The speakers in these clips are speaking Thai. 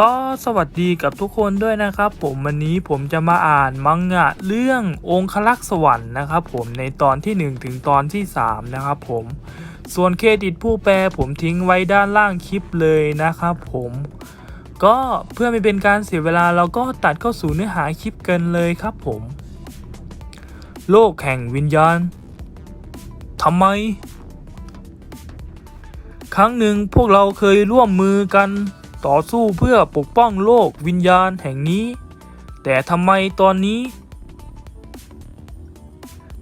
ก็สวัสดีกับทุกคนด้วยนะครับ ผมวันนี้ผมจะมาอ่านมังงะเรื่ององคลักษ์สวรรค์นะครับ ผมในตอนที่ 1 ถึงตอนที่ 3 นะครับผมส่วนเครดิตผู้แปลผมทิ้งไว้ด้านล่างคลิปเลยนะครับผมก็เพื่อไม่เป็นการเสียเวลาเราก็ตัดเข้าสู่เนื้อหาคลิปกันเลยครับผม โลกแห่งวิญญาณทำไม ครั้งหนึ่งพวกเราเคยร่วมมือกัน ต่อสู้เพื่อปกป้องโลกวิญญาณแห่งนี้ แต่ทำไมตอนนี้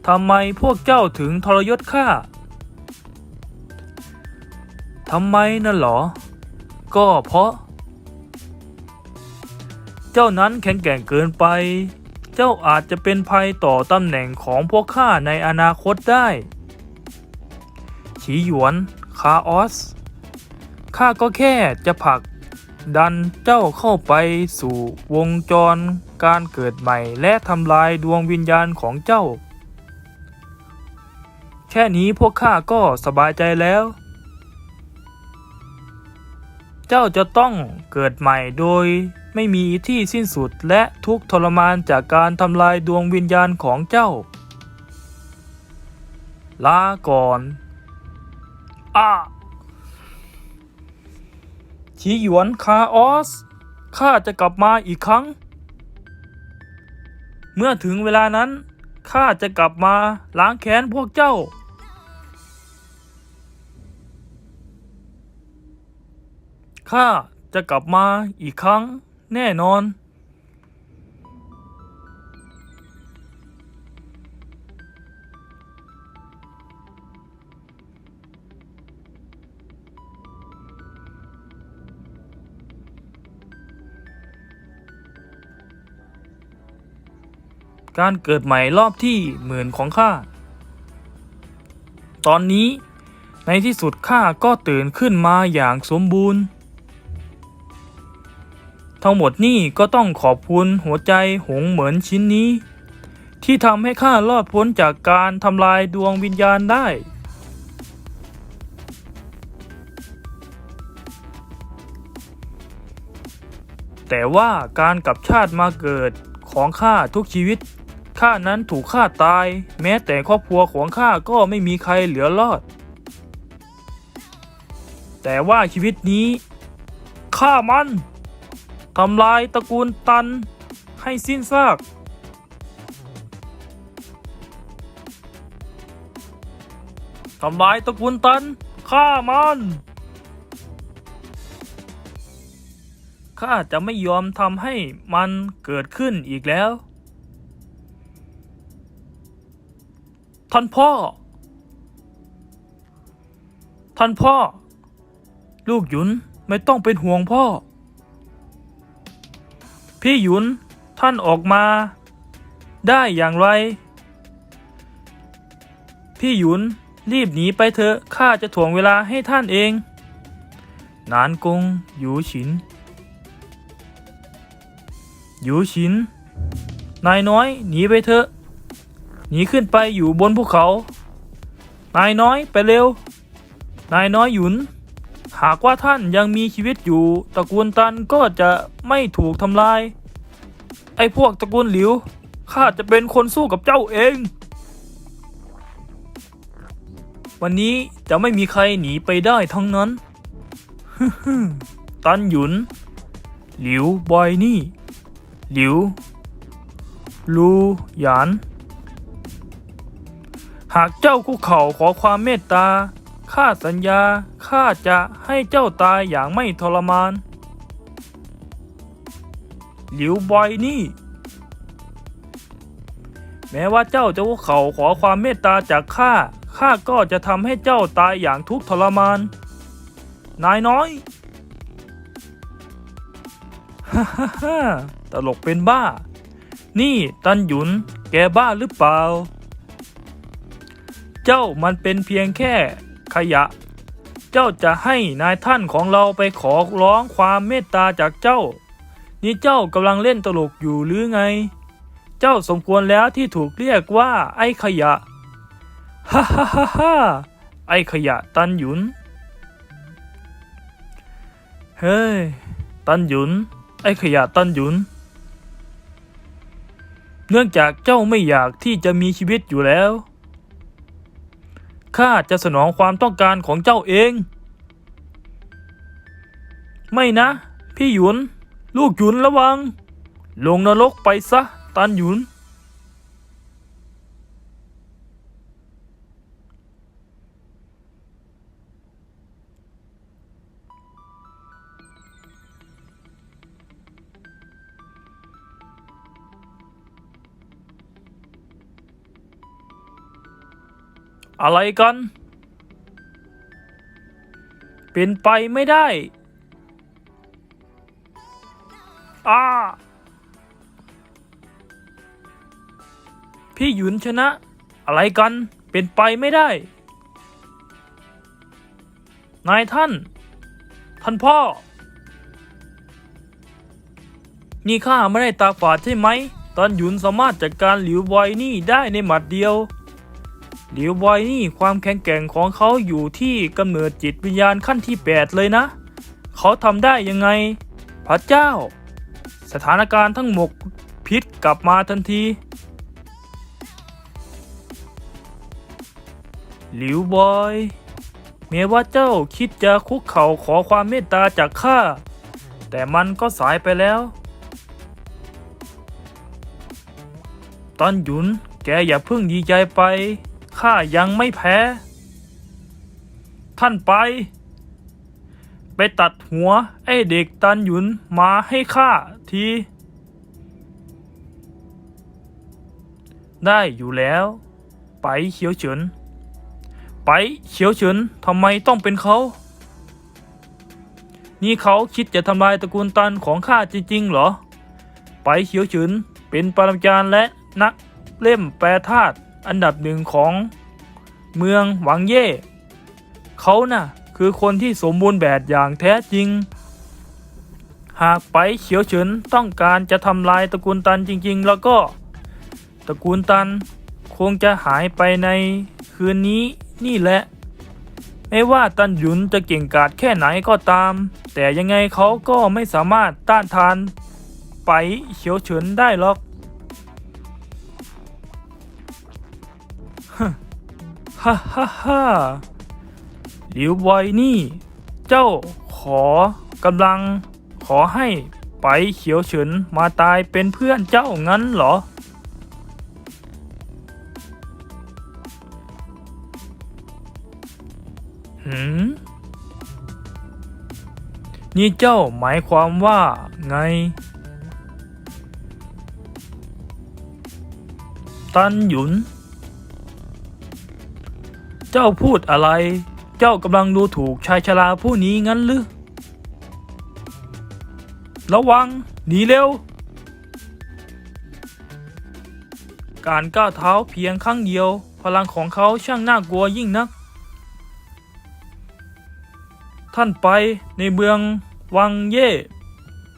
ทำไมพวกเจ้าถึงทรยศข้าทำไมน่ะหรอ ก็เพราะ เจ้านั้นแข็งแกร่งเกินไป เจ้าอาจจะเป็นภัยต่อตำแหน่งของพวกข้าในอนาคตได้ฉีหยวน คาออส ข้าก็แค่จะผลัก ดันเจ้าเข้าไปสู่วงจรการเกิดใหม่และทำลายดวงวิญญาณของเจ้า แค่นี้พวกข้าก็สบายใจแล้ว เจ้าจะต้องเกิดใหม่โดยไม่มีที่สิ้นสุดและทุกทรมานจากการทำลายดวงวิญญาณของเจ้า ลาก่อนอ้า ชีหยวนคาออส ข้าจะกลับมาอีกครั้ง เมื่อถึงเวลานั้น ข้าจะกลับมาล้างแค้นพวกเจ้า ข้าจะกลับมาอีกครั้งแน่นอน การเกิดใหม่รอบที่หมื่นของข้า ตอนนี้ในที่สุดข้าก็ตื่นขึ้นมาอย่างสมบูรณ์ ทั้งหมดนี่ก็ต้องขอบคุณหัวใจหงเหมือนชิ้นนี้ ที่ทำให้ข้ารอดพ้นจากการทำลายดวงวิญญาณได้แต่ว่าการกลับชาติมาเกิดของข้าทุกชีวิต ข้านั้นถูกฆ่าตาย แม้แต่ครอบครัวของข้าก็ไม่มีใครเหลือรอด แต่ว่าชีวิตนี้ข้ามันทำลายตระกูลตันให้สิ้นซาก ทำลายตระกูลตันฆ่ามันข้าจะไม่ยอมทำให้มันเกิดขึ้นอีกแล้ว ท่านพ่อ ท่านพ่อ ลูกหยุนไม่ต้องเป็นห่วงพ่อ พี่หยุนท่านออกมา ได้อย่างไร พี่หยุนรีบหนีไปเถอะข้าจะถ่วงเวลาให้ท่านเอง นานกงหยูฉินหยูฉิน นายน้อยหนีไปเถอะ หนีขึ้นไปอยู่บนภูเขา นายน้อยไปเร็ว นายน้อยหยุน หากว่าท่านยังมีชีวิตอยู่ ตระกูลตันก็จะไม่ถูกทำลาย ไอ้พวกตระกูลหลิว ข้าจะเป็นคนสู้กับเจ้าเอง วันนี้จะไม่มีใครหนีไปได้ทั้งนั้น ตันหยุน หลิวบอยนี่ หลิว ลูหยาน หากเจ้าคุกเข่าขอความเมตตา ข้าสัญญา ข้าจะให้เจ้าตายอย่างไม่ทรมาน หลิวบอยนี่ แม้ว่าเจ้าจะคุกเข่าขอความเมตตาจากข้า ข้าก็จะทำให้เจ้าตายอย่างทุกข์ทรมาน นายน้อย ฮ่าฮ่าฮ่าตลกเป็นบ้า นี่ตันหยุน แกบ้าหรือเปล่า จ้ามันเป็นเพียงแค่ขยะ เจ้าจะให้นายท่านของเราไปขอร้องความเมตตาจากเจ้า นี่เจ้ากำลังเล่นตลกอยู่หรือไง เจ้าสมควรแล้วที่ถูกเรียกว่าไอ้ขยะ ฮ่าฮ่าฮ่าฮ่าไอ้ขยะตันหยุน เฮ้ยตตันหยุน ไอ้ขยะตันหยุน เนื่องจากเจ้าไม่อยากที่จะมีชีวิตอยู่แล้ว ข้าจะสนองความต้องการของเจ้าเอง ไม่นะ พี่หยุน ลูกหยุนระวัง ลงนรกไปซะ ตันหยุน อะไรกัน เป็นไปไม่ได้อ้าพี่หยุนชนะ อะไรกัน เป็นไปไม่ได้ นายท่าน ท่านพ่อ นี่ข้าไม่ได้ตาฝาดใช่ไหม ตอนหยุนสามารถจัดการหลิวบอยนี่ได้ในหมัดเดียว หลิวบอยนี่ความแข็งแกร่งของเขาอยู่ที่กำเนิดจิตวิญญาณขั้นที่ 8 เลยนะ เขาทำได้ยังไง พระเจ้า สถานการณ์ทั้งหมดพิษกลับมาทันที หลิวบอยแม้ว่าเจ้าคิดจะคุกเข่าขอความเมตตาจากข้า แต่มันก็สายไปแล้ว ตอนหยุนแกอย่าเพิ่งดีใจไป ข้ายังไม่แพ้ ท่านไป ไปตัดหัว ไอ้เด็กตันหยุนมาให้ข้าที ได้อยู่แล้ว ไปเขียวเฉิน ไปเขียวเฉินทำไมต้องเป็นเขา นี่เขาคิดจะทำลายตระกูลตันของข้าจริงๆเหรอ ไปเขียวเฉินเป็นปรมาจารย์และนักเล่มแปรธาตุ อันดับหนึ่งของเมืองหวังเย่ เขาน่ะคือคนที่สมบูรณ์แบบอย่างแท้จริง หากไปเขียวเฉินต้องการจะทำลายตระกูลตันจริง ๆ แล้วก็ตระกูลตันคงจะหายไปในคืนนี้นี่แหละ ไม่ว่าตันหยุนจะเก่งกาจแค่ไหนก็ตาม แต่ยังไงเขาก็ไม่สามารถต้านทาน ไปเขียวเฉินได้หรอก ฮ่าฮ่าฮ่าหลิวบอยนี่ เจ้าขอกำลังขอให้ไปเขียวเฉินมาตายเป็นเพื่อนเจ้างั้นเหรอ หืม นี่เจ้าหมายความว่าไง ตันหยุน เจ้าพูดอะไร เจ้ากำลังดูถูกชายชราผู้นี้งั้นหรือ ระวัง หนีเร็ว การก้าวเท้าเพียงครั้งเดียว พลังของเขาช่างน่ากลัวยิ่งนัก ท่านไปในเมืองวังเย่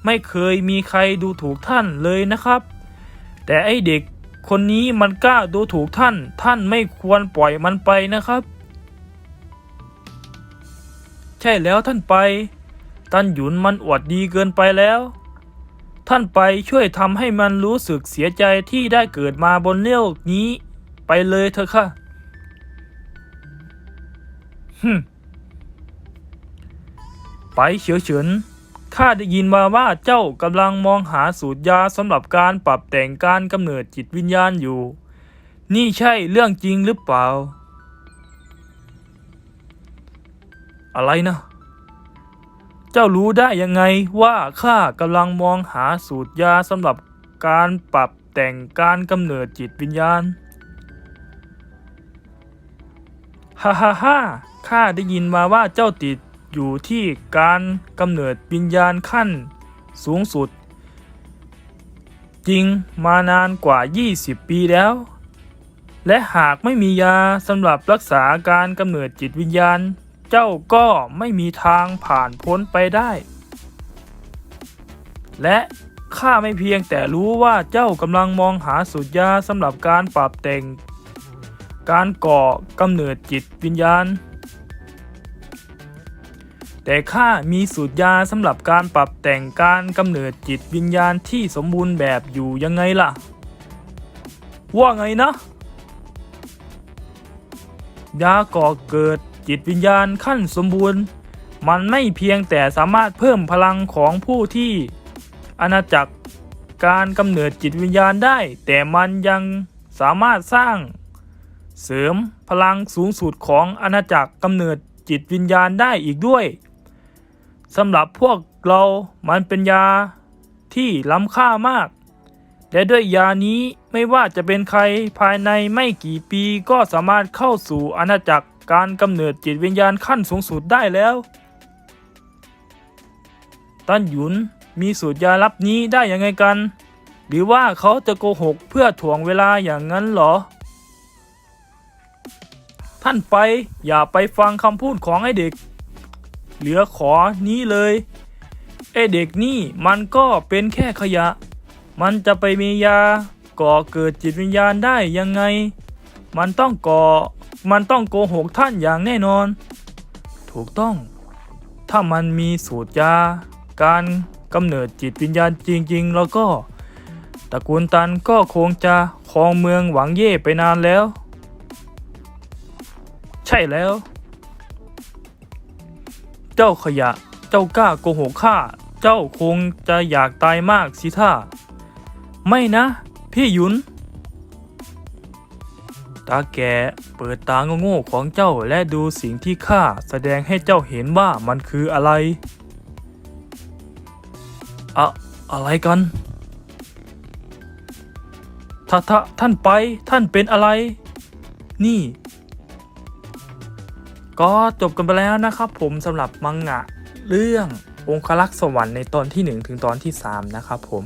ไม่เคยมีใครดูถูกท่านเลยนะครับ แต่ไอเด็กคนนี้มันกล้าดูถูกท่าน ท่านไม่ควรปล่อยมันไปนะครับ ใช่แล้วท่านไป ตันหยุนมันอวดดีเกินไปแล้ว ท่านไปช่วยทำให้มันรู้สึกเสียใจที่ได้เกิดมาบนโลกนี้ ไปเลยเถอะค่ะฮึไปเฉียวเฉินข้าได้ยินมาว่าเจ้ากำลังมองหาสูตรยาสำหรับการปรับแต่งการกำเนิดจิตวิญญาณอยู่ นี่ใช่เรื่องจริงหรือเปล่า อะไรนะ เจ้ารู้ได้ยังไงว่าข้ากำลังมองหาสูตรยาสำหรับการปรับแต่งการกำเนิดจิตวิญญาณ ฮ่าฮ่าฮ่าข้าได้ยินมาว่าเจ้าติดอยู่ที่การกำเนิดวิญญาณขั้นสูงสุด จริงมานานกว่า 20 ปีแล้ว และหากไม่มียาสำหรับรักษาการกำเนิดจิตวิญญาณ เจ้าก็ไม่มีทางผ่านพ้นไปได้ และข้าไม่เพียงแต่รู้ว่าเจ้ากำลังมองหาสูตรยาสำหรับการปรับแต่ง การก่อกำเนิดจิตวิญญาณ แต่ข้ามีสูตรยาสำหรับการปรับแต่งการกำเนิดจิตวิญญาณที่สมบูรณ์แบบอยู่ยังไงล่ะ ว่าไงนะ ยาก่อเกิด จิตวิญญาณขั้นสมบูรณ์ มันไม่เพียงแต่สามารถเพิ่มพลังของผู้ที่อาณาจักรการกำเนิดจิตวิญญาณได้ แต่มันยังสามารถสร้าง เสริมพลังสูงสุดของอาณาจักรกำเนิดจิตวิญญาณได้อีกด้วยสำหรับพวกเรามันเป็นยาที่ล้ำค่ามาก และด้วยยานี้ไม่ว่าจะเป็นใครภายในไม่กี่ปีก็สามารถเข้าสู่อาณาจักร การกำเนิดจิตวิญญาณขั้นสูงสุดได้แล้ว ตันหยุนมีสูตรยาลับนี้ได้ยังไงกัน หรือว่าเขาจะโกหกเพื่อถ่วงเวลาอย่างนั้นหรอ ท่านไปอย่าไปฟังคำพูดของไอเด็ก เหลือขอนี้เลยไอเด็กนี่มันก็เป็นแค่ขยะ มันจะไปมียาก่อเกิดจิตวิญญาณได้ยังไง มันต้องก่อ มันต้องโกหกท่านอย่างแน่นอน ถูกต้อง ถ้ามันมีสูตรยา การกำเนิดจิตวิญญาณจริง ๆ แล้วก็ตระกูลตันก็คงจะครองเมืองหวังเย่ไปนานแล้ว ใช่แล้ว เจ้าขยะ เจ้ากล้าโกหกข้า เจ้าคงจะอยากตายมากสิท่า ไม่นะ พี่หยุนาแกเปิดตาโง่ๆของเจ้าและดูสิ่งที่ข้าแสดงให้เจ้าเห็นว่ามันคืออะไร อะอะไรกันถ้าถ้าท่านไปท่านเป็นอะไร นี่ ก็จบกันไปแล้วนะครับผมสำหรับมังงะเรื่ององคลักษ์สวรรค์ในตอนที่ 1 ถึงตอนที่ 3 นะครับผม